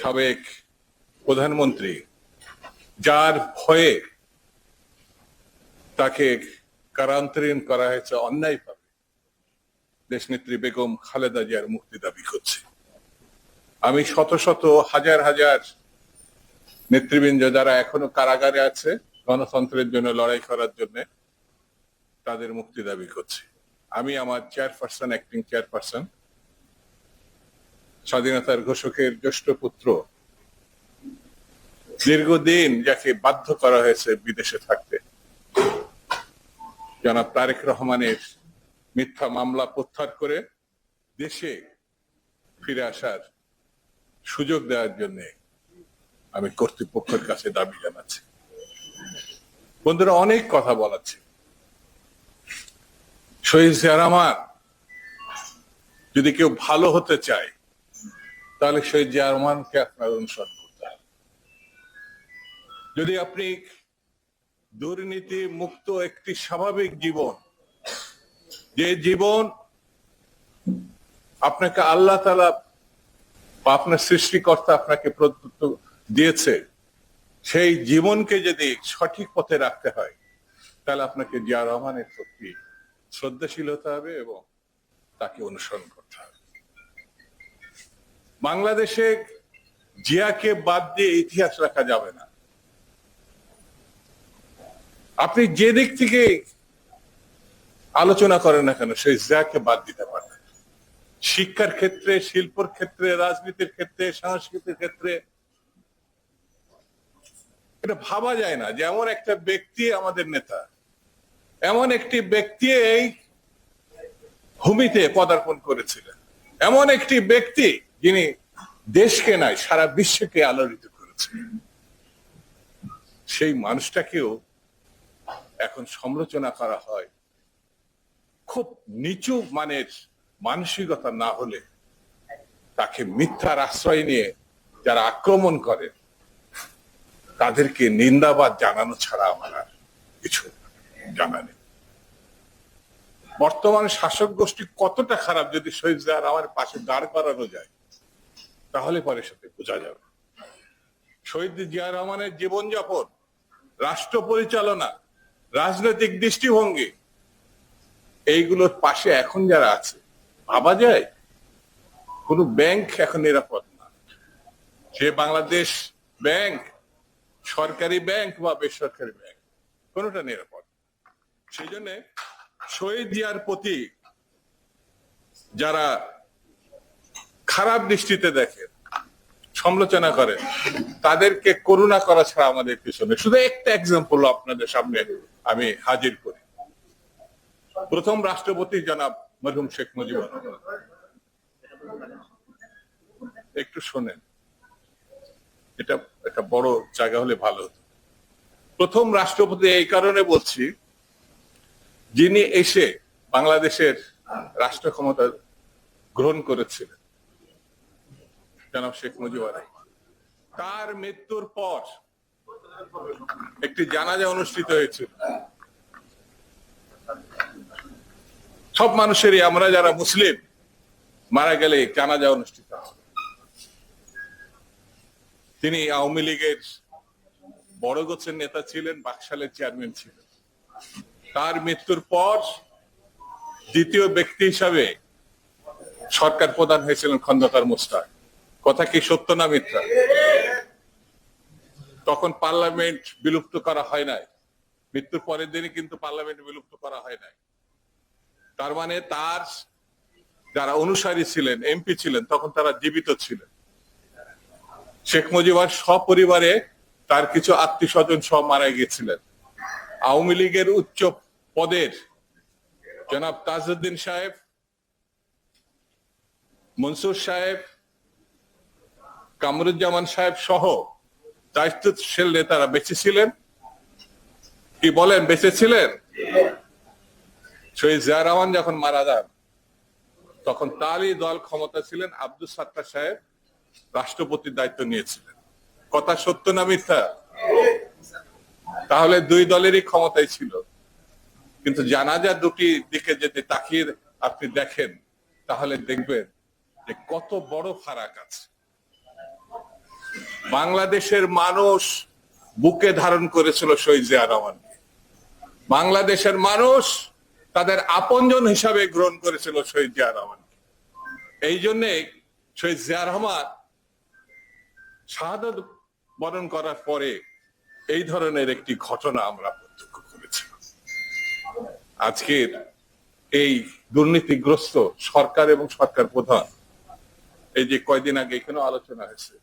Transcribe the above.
সাবেক প্রধানমন্ত্রী, যার ভয়ে তাকে কারান্তরীণ করা হয়েছে অন্যায়ভাবে। দেশনেত্রী বেগম খালেদা জিয়ার মুক্তি দাবি করছে। আমি শত শত, হাজার হাজার নেতৃবৃন্দ যারা এখনও কারাগারে আছে, গণতন্ত্রের জন্য, লড়াই করার জন্য, তাদের মুক্তি দাবি করছি। আমি আমার চেয়ারপারসন অ্যাক্টিং চেয়ারপারসন স্বাধীনতার ঘোষকের জ্যেষ্ঠ পুত্র। দীর্ঘদিন যাকে বাধ্য করা হয়েছে বিদেশে থাকতে। জনাব তারেক রহমানের মিথ্যা মামলা প্রত্যাহার করে দেশে ফিরে আসার সুযোগ দেওয়ার জন্য আমি কর্তৃপক্ষের কাছে দাবি জানাচ্ছি। বন্ধুরা, অনেক কথা বলাচ্ছে। শহীদ জিয়া রহমান যদি কেউ ভালো হতে চায় তাহলে শহীদ জিয়া রহমানকে আপনার অনুসরণ করতে হবে। যদি আপনি দুর্নীতি মুক্ত একটি স্বাভাবিক জীবন, যে জীবন আপনাকে আল্লাহ তালা আপনার সৃষ্টিকর্তা আপনাকে প্রদত্ত দিয়েছে, সেই জীবনকে যদি সঠিক পথে রাখতে হয়, তাহলে আপনাকে জিয়া রহমানের প্রতি শ্রদ্ধাশীল হতে হবে এবং তাকে অনুসরণ করতে হবে। বাংলাদেশে জিয়াকে বাদ দিয়ে ইতিহাস রাখা যাবে না। আপনি যে দিক থেকে আলোচনা করেন না কেন, সেই জিয়াকে বাদ দিতে পারেন শিক্ষার ক্ষেত্রে, শিল্পর ক্ষেত্রে, রাজনীতির ক্ষেত্রে, সংস্কৃতির ক্ষেত্রে, এটা ভাবা যায় না যে এমন একটা ব্যক্তি আমাদের নেতা, এমন একটি ব্যক্তি এই ভূমিতে পদার্পণ করেছিলেন, এমন একটি ব্যক্তি যিনি দেশকে নয়, সারা বিশ্বকে আলোড়িত করেছেন। সেই মানুষটাকেও এখন সমালোচনা করা হয়। খুব নিচু মানের মানসিকতা না হলে তাকে মিথ্যার আশ্রয় নিয়ে যারা আক্রমণ করেন তাদেরকে নিন্দাবাদ জানানো ছাড়া আমার আর কিছু জানা নেই। বর্তমান শাসক গোষ্ঠী কতটা খারাপ যদি শহীদ আমার পাশে দাঁড় করানো যায় তাহলে পরে সাথে বোঝা যাবে। শহীদ জিয়া রহমানের জীবনযাপন, রাষ্ট্র পরিচালনা, রাজনৈতিক দৃষ্টিভঙ্গি, এইগুলোর পাশে এখন যারা আছে, ভাবা যায়, কোন ব্যাংক এখন নিরাপদ না। সে বাংলাদেশ ব্যাংক, সরকারি ব্যাংক বা বেসরকারি ব্যাংক, কোনটা নিরাপদ সেই জন্য শহীদ জিয়ার প্রতি যারা খারাপ দৃষ্টিতে দেখেন সমালোচনা করেন তাদেরকে করুণা করা ছাড়া আমাদের পিছনে শুধু একটা এক্সাম্পল আপনাদের সামনে আমি হাজির করি। প্রথম রাষ্ট্রপতি জনাব মরহুম শেখ মুজিবুর একটু শোনেন। এটা একটা বড় জায়গা হলে ভালো হতো। প্রথম রাষ্ট্রপতি এই কারণে বলছি, যিনি এসে বাংলাদেশের রাষ্ট্র ক্ষমতা গ্রহণ করেছিলেন জনাব শেখ মুজিবুর? তার মৃত্যুর পর একটি জানাজা অনুষ্ঠিত হয়েছিল সব মানুষেরই, আমরা যারা মুসলিম, মারা গেলে জানাজা অনুষ্ঠিত তিনি আওয়ামী লীগের বড় গোছের নেতা ছিলেন, বাকশালের চেয়ারম্যান ছিলেন। তার মৃত্যুর পর দ্বিতীয় ব্যক্তি হিসাবে সরকার প্রধান হয়েছিলেন খন্দকার মুস্তাক। কথা কি সত্য না মিথ্যা? তখন পার্লামেন্ট বিলুপ্ত করা হয় নাই। মৃত্যুর পরের দিনই কিন্তু পার্লামেন্ট বিলুপ্ত করা হয় নাই। তার মানে তার যারা অনুসারী ছিলেন, এমপি ছিলেন, তখন তারা জীবিত ছিলেন। শেখ মুজিবার সপরিবারে তার কিছু আত্মীয় স্বজন সব মারা গিয়েছিলেন। আওয়ামী লীগের উচ্চ পদের জনাব তাজউদ্দিন সাহেব, মনসুর সাহেব কামরুজ্জামান সাহেব সহ দায়িত্বশীল নেতারা বেঁচে ছিলেন কি বলেন বেঁচে ছিলেন শহীদ জিয়া রহমান যখন মারা যান, তখন তারই দল ক্ষমতা ছিলেন আব্দুল সাত্তার সাহেব, রাষ্ট্রপতির দায়িত্ব নিয়েছিলেন। কথা সত্য না মিথ্যা? তাহলে দুই দলেরই ক্ষমতাই ছিল। কিন্তু জানাজা দুটি দিকে যদি তাকিয়ে আপনি দেখেন, তাহলে দেখবেন যে কত বড় ফারাক আছে। বাংলাদেশের মানুষ বুকে ধারণ করেছিল শহীদ জিয়া রহমানকে। বাংলাদেশের মানুষ তাদের আপনজন হিসাবে গ্রহণ করেছিল শহীদ জিয়া রহমানকে। এই জন্যে শহীদ জিয়া রহমান শাহাদত বরণ করার পরে এই ধরনের একটি ঘটনা আমরা প্রত্যক্ষ করেছিলাম। আজকের এই দুর্নীতিগ্রস্ত সরকার এবং সরকার প্রধান, এই যে কয়দিন আগে এখানেও আলোচনা হয়েছে